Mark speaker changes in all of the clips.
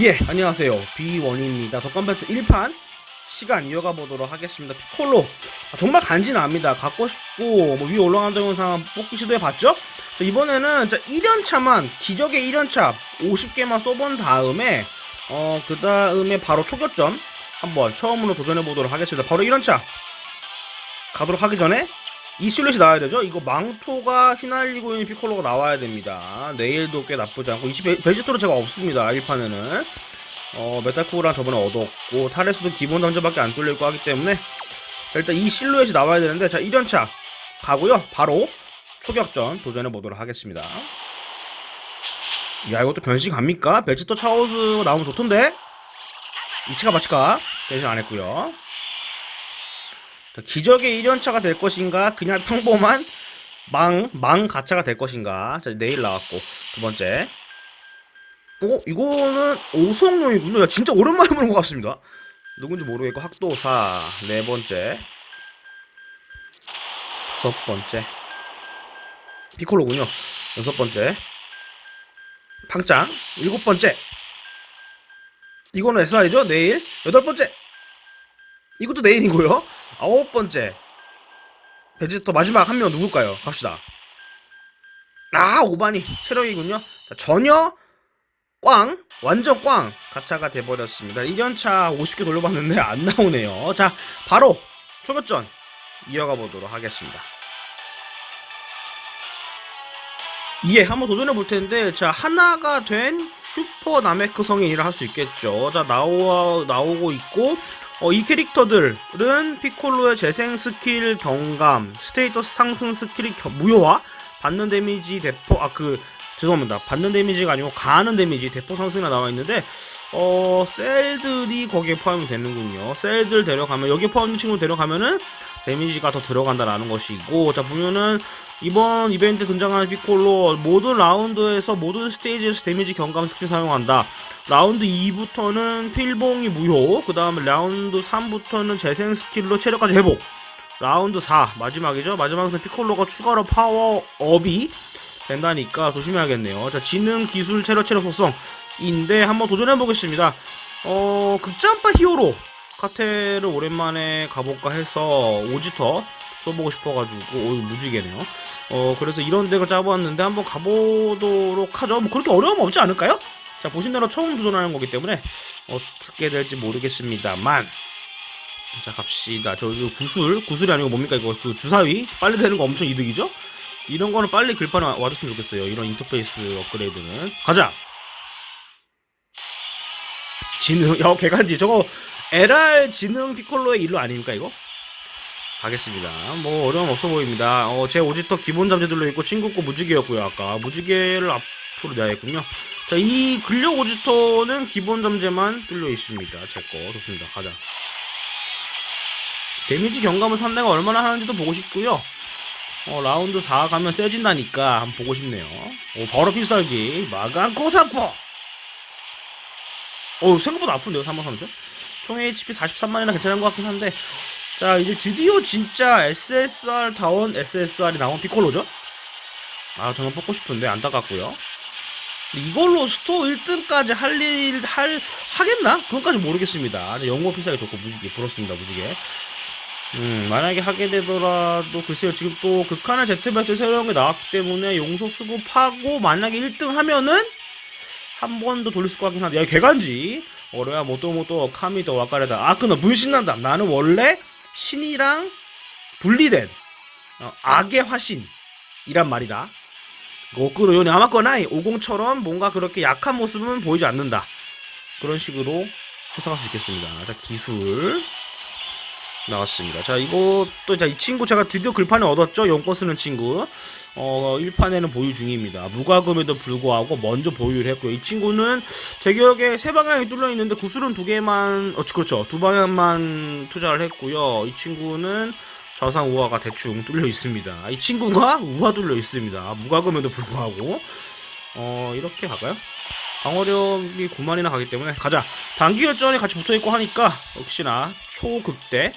Speaker 1: 예, 안녕하세요. 비원입니다. 덕감배트 1판 시간 이어가 보도록 하겠습니다. 피콜로 아, 정말 간지납니다. 갖고 싶고 뭐 위에 올라간 동영상 뽑기 시도해 봤죠? 자, 이번에는 1연차만 기적의 1연차 50개만 써본 다음에 어 그 다음에 바로 초격전 한번 처음으로 도전해 보도록 하겠습니다. 바로 1연차 가도록 하기 전에 이 실루엣이 나와야 되죠? 이거 망토가 휘날리고 있는 피콜로가 나와야 됩니다. 내일도 꽤 나쁘지 않고 20 베지토로 제가 없습니다. 1판에는 어, 메타쿠랑 저번에 얻었고 타레스도 기본 던전밖에 안 뚫려 있고 하기 때문에 자, 일단 이 실루엣이 나와야 되는데 자 1연차 가고요. 바로 초격전 도전해 보도록 하겠습니다. 야 이것도 변신 갑니까? 베지토 차오스 나오면 좋던데? 이치가 마치가 변신 안 했고요. 자, 기적의 1연차가 될 것인가? 그냥 평범한 망, 망 가차가 될 것인가? 자 내일 나왔고 두 번째. 어? 이거는 오성룡이군요. 야 진짜 오랜만에 보는 것 같습니다. 누군지 모르겠고 학도사. 네 번째. 다섯 번째. 피콜로군요. 여섯 번째. 팡짱. 일곱 번째. 이거는 SR이죠? 내일? 여덟 번째. 이것도 내일이고요 아홉 번째 베지터 마지막 한 명 누굴까요? 갑시다. 아 오바니 체력이군요. 자, 전혀 꽝 완전 꽝 가차가 돼버렸습니다. 1연차 50개 돌려봤는데 안 나오네요. 자 바로 초격전 이어가 보도록 하겠습니다. 예, 한번 도전해 볼 텐데, 자, 하나가 된 슈퍼 나메크 성인이라 할 수 있겠죠. 자, 나오, 나오고 있고, 어, 이 캐릭터들은 피콜로의 재생 스킬 경감, 스테이터스 상승 스킬이 겨- 무효화, 받는 데미지 대포, 아, 그, 죄송합니다. 받는 데미지가 아니고 가하는 데미지 대포 상승이나 나와 있는데, 어, 셀들이 거기에 포함이 되는군요. 셀들 데려가면, 여기 포함된 친구 데려가면은 데미지가 더 들어간다라는 것이고, 자, 보면은, 이번 이벤트 등장하는 피콜로 모든 라운드에서 모든 스테이지에서 데미지 경감 스킬 사용한다. 라운드 2부터는 필봉이 무효, 그 다음에 라운드 3부터는 재생 스킬로 체력까지 회복. 라운드 4 마지막이죠. 마지막에서 피콜로가 추가로 파워업이 된다니까 조심해야겠네요. 자 지능 기술 체력 체력 속성 인데 한번 도전해 보겠습니다. 어 극장파 히어로 카테를 오랜만에 가볼까 해서 오지터 써보고 싶어가지고 오 무지개네요. 어 그래서 이런 덱을 짜보았는데 한번 가보도록 하죠. 뭐 그렇게 어려움 없지 않을까요? 자 보신 대로 처음 도전하는 거기 때문에 어떻게 될지 모르겠습니다만 자 갑시다. 저 구슬 구슬이 아니고 뭡니까 이거 그 주사위 빨리 되는 거 엄청 이득이죠? 이런 거는 빨리 글판에 와- 와줬으면 좋겠어요. 이런 인터페이스 업그레이드는 가자. 지능 야 개간지 저거 LR 지능 피콜로의 일로 아닙니까 이거? 가겠습니다. 뭐 어려움 없어 보입니다. 어, 제 오지터 기본 잠재들로 있고 친구 거 무지개였고요. 아까 무지개를 앞으로 내야겠군요. 자, 이 근력 오지터는 기본 잠재만 뚫려 있습니다. 제거 좋습니다. 가자. 데미지 경감은 상대가 얼마나 하는지도 보고 싶고요. 어, 라운드 4 가면 세진다니까 한번 보고 싶네요. 오, 바로 필살기 마간 코사포. 어, 생각보다 아픈데요, 3번 3점. 총 HP 43만이나 괜찮은 것 같긴 한데 자 이제 드디어 진짜 SSR 다운 SSR이 나온 피콜로죠? 아 저는 뽑고 싶은데 안타깝고요 이걸로 스토어 1등까지 할 일 할 하겠나? 그건까지 모르겠습니다. 영어 필살기 좋고 무지개 부럽습니다 무지개. 음 만약에 하게 되더라도 글쎄요 지금 또 극한의 제트벨트 새로운 게 나왔기 때문에 용서 수급하고 만약에 1등 하면은 한 번 더 돌릴 것 같긴 한데. 야 개간지. 어려야 모토모토 카미도 와카레다. 아 그나 문신난다. 나는 원래 신이랑 분리된 어, 악의 화신이란 말이다 고쿠로 요네 아마꺼나이 50처럼 뭔가 그렇게 약한 모습은 보이지 않는다. 그런 식으로 해석할 수 있겠습니다. 자 기술 나왔습니다. 자 이것도 자 이 친구 제가 드디어 글판에 얻었죠? 용권 쓰는 친구. 어 1판에는 보유 중입니다. 무과금에도 불구하고 먼저 보유를 했고요. 이 친구는 제 기억에 세 방향이 뚫려 있는데 구슬은 두 개만 어 그렇죠. 두 방향만 투자를 했고요. 이 친구는 좌상 우하가 대충 뚫려 있습니다. 이 친구가 우하 뚫려 있습니다. 무과금에도 불구하고. 어 이렇게 갈까요? 방어력이 9만이나 가기 때문에 가자. 단기 결전이 같이 붙어 있고 하니까 역시나 초극대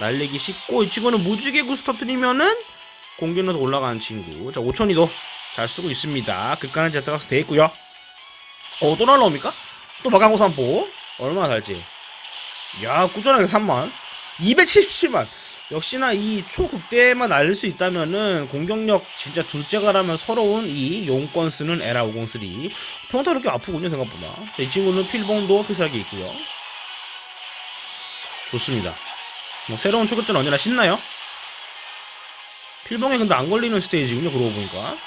Speaker 1: 날리기 쉽고 이 친구는 무지개 구스 터뜨리면은 공격력도 올라가는 친구. 자 5천이도 잘 쓰고 있습니다. 극간의 제트가스 돼 있고요. 어또 날라옵니까? 또 마강호 삼보 얼마나 달지? 야 꾸준하게 3만. 277만 역시나 이 초극대만 날릴 수 있다면은 공격력 진짜 둘째가라면 서러운 이 용권 쓰는 에라 503 평타 이렇게 아프군요 생각보다. 자, 이 친구는 필봉도 필살기 있고요. 좋습니다. 뭐 새로운 초격전 언제나 신나요? 필봉에 근데 안 걸리는 스테이지군요 그러고 보니까.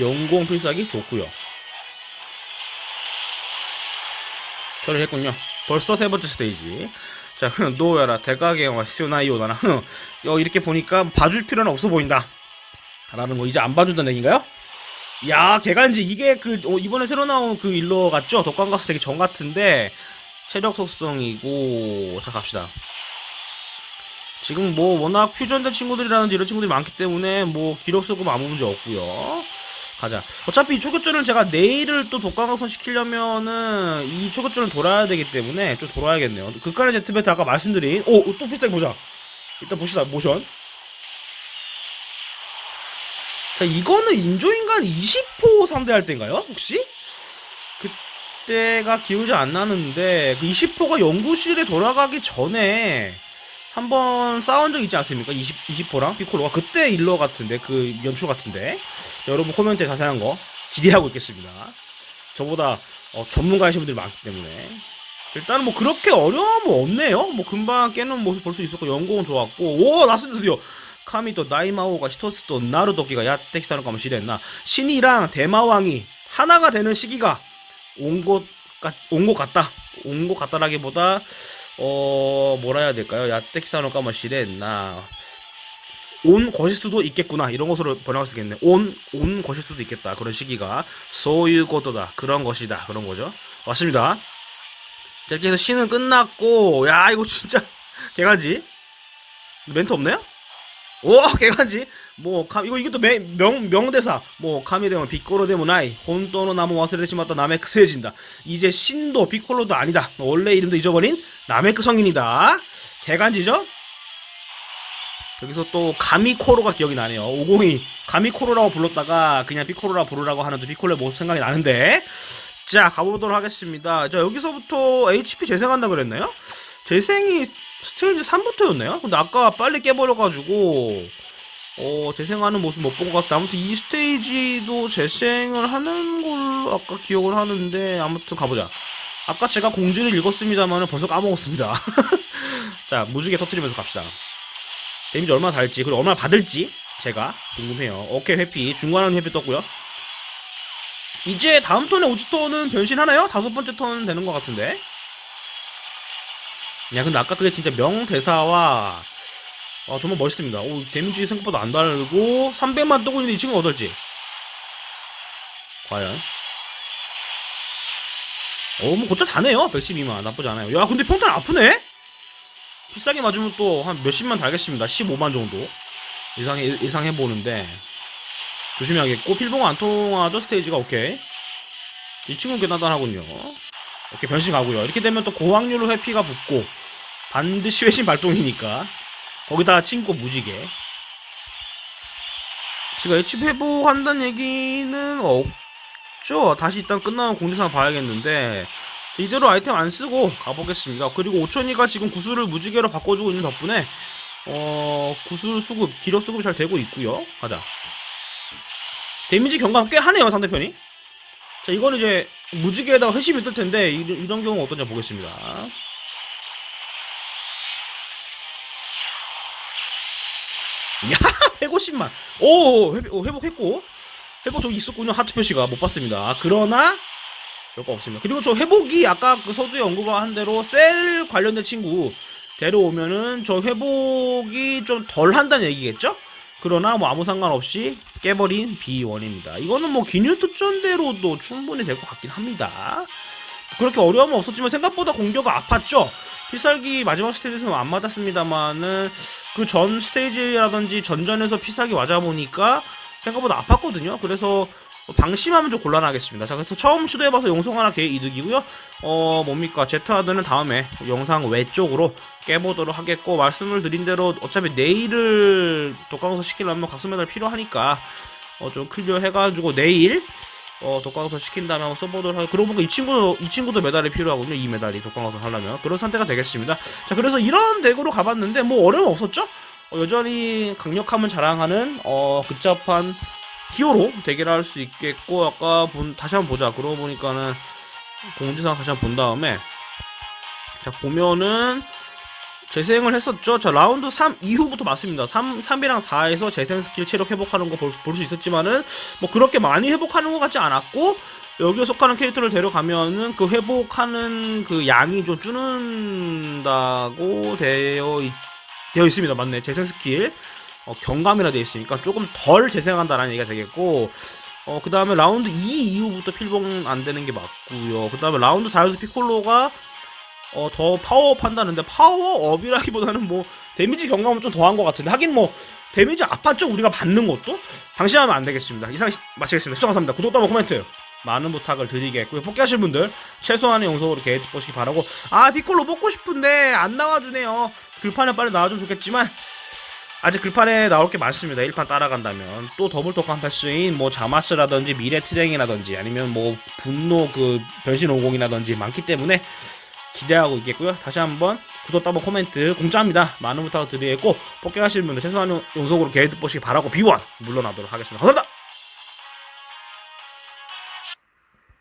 Speaker 1: 영공 필살기 좋고요. 처리했군요. 벌써 세 번째 스테이지 자, 흥, 노여라 대가게 와 시오나이오나나 흥, 어, 이렇게 보니까 봐줄 필요는 없어 보인다. 라는 거 이제 안 봐준다는 얘기인가요? 야, 개간지 이게 그 어, 이번에 새로 나온 그 일러 같죠? 덕관 가스 되게 정 같은데 체력 속성이고 자 갑시다. 지금 뭐 워낙 퓨전된 친구들이라든지 이런 친구들이 많기 때문에 뭐 기록 쓰고 아무 문제 없고요. 가자. 어차피 이 초교전을 제가 내일을 또 독강강선 시키려면은 이 초교전을 돌아야 되기 때문에 좀 돌아야겠네요. 극간의 제트배트 아까 말씀드린 오 또 필살기 보자. 일단 봅시다 모션. 자 이거는 인조인간 20호 상대할 때인가요? 혹시? 그때가 기억이 안 나는데 그 20호가 연구실에 돌아가기 전에 한번 싸운 적 있지 않습니까? 20, 20호랑 피콜로가 그때 일러 같은데 그 연출 같은데 여러분 코멘트에 자세한 거 기대하고 있겠습니다. 저보다 어, 전문가이신 분들이 많기 때문에 일단은 뭐 그렇게 어려움은 없네요. 뭐 금방 깨는 모습 볼 수 있었고 연공은 좋았고 오 나스 드디어 카미 또 나이마오가 히토스 또 나루도끼가 야테키타노 가면 시랬나 신이랑 대마왕이 하나가 되는 시기가 온것온것 같다. 온 것 같다라기보다 어 뭐라 해야 될까요? 가면 시랬나? 온 것일 수도 있겠구나. 이런 것으로 번역할 수 있겠네. 온, 온 것일 수도 있겠다. 그런 시기가 소유 것도다. 그런 것이다. 그런 거죠. 맞습니다. 자, 이렇게 해서 시는 끝났고 야 이거 진짜 개간지? 멘트 없나요? 오 개간지? 뭐 가, 이거 이것도 명, 명, 명대사. 뭐 카미데모 비꼬로 데모 나이. 혼또노 나무 와스레시마다. 나메크 세진다. 이제 신도 비콜로도 아니다. 원래 이름도 잊어버린 나메크 성인이다 개간지죠? 여기서 또 가미코로가 기억이 나네요. 502 가미코로라고 불렀다가 그냥 피코로라 부르라고 하는 또 피콜로의 모습 생각이 나는데 자 가보도록 하겠습니다. 자 여기서부터 HP 재생한다 그랬나요? 재생이 스테이지 3부터였나요? 근데 아까 빨리 깨버려가지고 어 재생하는 모습 못 본 것 같아. 아무튼 이 스테이지도 재생을 하는 걸로 아까 기억을 하는데 아무튼 가보자. 아까 제가 공지를 읽었습니다만 벌써 까먹었습니다. 자 무지개 터트리면서 갑시다. 데미지 얼마나 달지 그리고 얼마나 받을지 제가 궁금해요 오케이 회피 중간은 회피 떴고요 이제 다음 턴에 오지토는 변신하나요? 다섯 번째 턴 되는 것 같은데 야 근데 아까 그게 진짜 명대사와 아 정말 멋있습니다 오 데미지 생각보다 안 달고 300만 뜨고 있는데 이 친구가 어떨지 과연 어뭐 곧잘 다네요. 112만. 나쁘지 않아요. 야 근데 평탄 아프네? 비싸게 맞으면 또 한 몇십만 달겠습니다. 15만 정도. 예상해 예상해 보는데. 조심해야겠고 필봉 안 통하죠? 스테이지가? 오케이. 이 친구는 괜찮하군요. 오케이 변신 가고요. 이렇게 되면 또 고확률로 회피가 붙고 반드시 회신 발동이니까. 거기다 친구 무지개. 지금 HP 회복한다는 얘기는 없 죠. 다시 일단 끝나면 공지상 봐야겠는데 이대로 아이템 안 쓰고 가보겠습니다. 그리고 오천이가 지금 구슬을 무지개로 바꿔주고 있는 덕분에 어 구슬 수급, 기력 수급이 잘 되고 있고요. 가자. 데미지 경감 꽤 하네요 상대편이. 자 이거는 이제 무지개에다가 회심이 뜰 텐데 이, 이런 경우 어떠냐 보겠습니다. 야 150만. 오 회복, 오, 회복했고 회복 저기 있었군요 하트 표시가 못 봤습니다. 그러나 별거 없습니다. 그리고 저 회복이 아까 그 서두에 언급한 대로 셀 관련된 친구 데려오면은 저 회복이 좀 덜 한다는 얘기겠죠? 그러나 뭐 아무 상관없이 깨버린 B1입니다. 이거는 뭐 기뉴 특전대로도 충분히 될 것 같긴 합니다. 그렇게 어려움은 없었지만 생각보다 공격이 아팠죠? 필살기 마지막 스테이지에서는 안 맞았습니다만은 그 전 스테이지라든지 전전에서 필살기 맞아보니까 생각보다 아팠거든요. 그래서 방심하면 좀 곤란하겠습니다. 자, 그래서 처음 시도해봐서 용성 하나 개 이득이고요. 어, 뭡니까. 제트하드는 다음에 영상 외쪽으로 깨보도록 하겠고, 말씀을 드린 대로 어차피 내일을 독강서 시키려면 각성메달 필요하니까, 어, 좀 클리어 해가지고 내일, 어 독강서 시킨 다음에 한번 써보도록 하고 그러고 보니까 이 친구도 이 친구도 메달이 필요하군요 이 메달이 독강서 하려면 그런 선택가 되겠습니다 자 그래서 이런 덱으로 가봤는데 뭐 어려움 없었죠 어, 여전히 강력함을 자랑하는 어 극잡한 히어로 대결할 수 있겠고 아까 본 다시 한번 보자 그러고 보니까는 공지상 다시 한번 본 다음에 자 보면은 재생을 했었죠. 자, 라운드 3 이후부터 맞습니다. 3, 3이랑 4에서 재생 스킬 체력 회복하는 거 볼 수 있었지만은, 뭐 그렇게 많이 회복하는 것 같지 않았고, 여기에 속하는 캐릭터를 데려가면은 그 회복하는 그 양이 좀 줄는다고 되어, 있, 되어 있습니다. 맞네. 재생 스킬. 어, 경감이라 되어 있으니까 조금 덜 재생한다라는 얘기가 되겠고, 어, 그 다음에 라운드 2 이후부터 필봉 안 되는 게 맞고요. 그 다음에 라운드 4에서 피콜로가 어, 더 파워업 한다는데 파워업이라기보다는 뭐 데미지 경감은 좀 더한 것 같은데 하긴 뭐 데미지 아팠죠 우리가 받는 것도 방심하면 안 되겠습니다 이상 마치겠습니다 시청 감사합니다 구독과 코멘트 많은 부탁을 드리겠고요 뽑기하실 분들 최소한의 용서로 게이트 보시기 바라고 아 피콜로 뽑고 싶은데 안 나와주네요 글판에 빨리 나와주면 좋겠지만 아직 글판에 나올 게 많습니다 1판 따라간다면 또 더블 독한 패스인 뭐 자마스라든지 미래 트랭이라든지 아니면 뭐 분노 그 변신 50이라든지 많기 때문에 기대하고 있겠고요. 다시 한번 구독, 따봉, 코멘트 공짜입니다. 많은 부탁을 드리겠고 하시는 분들 최소한 용속으로 게이트 보시기 바라고 비원 물러나도록 하겠습니다. 감사합니다.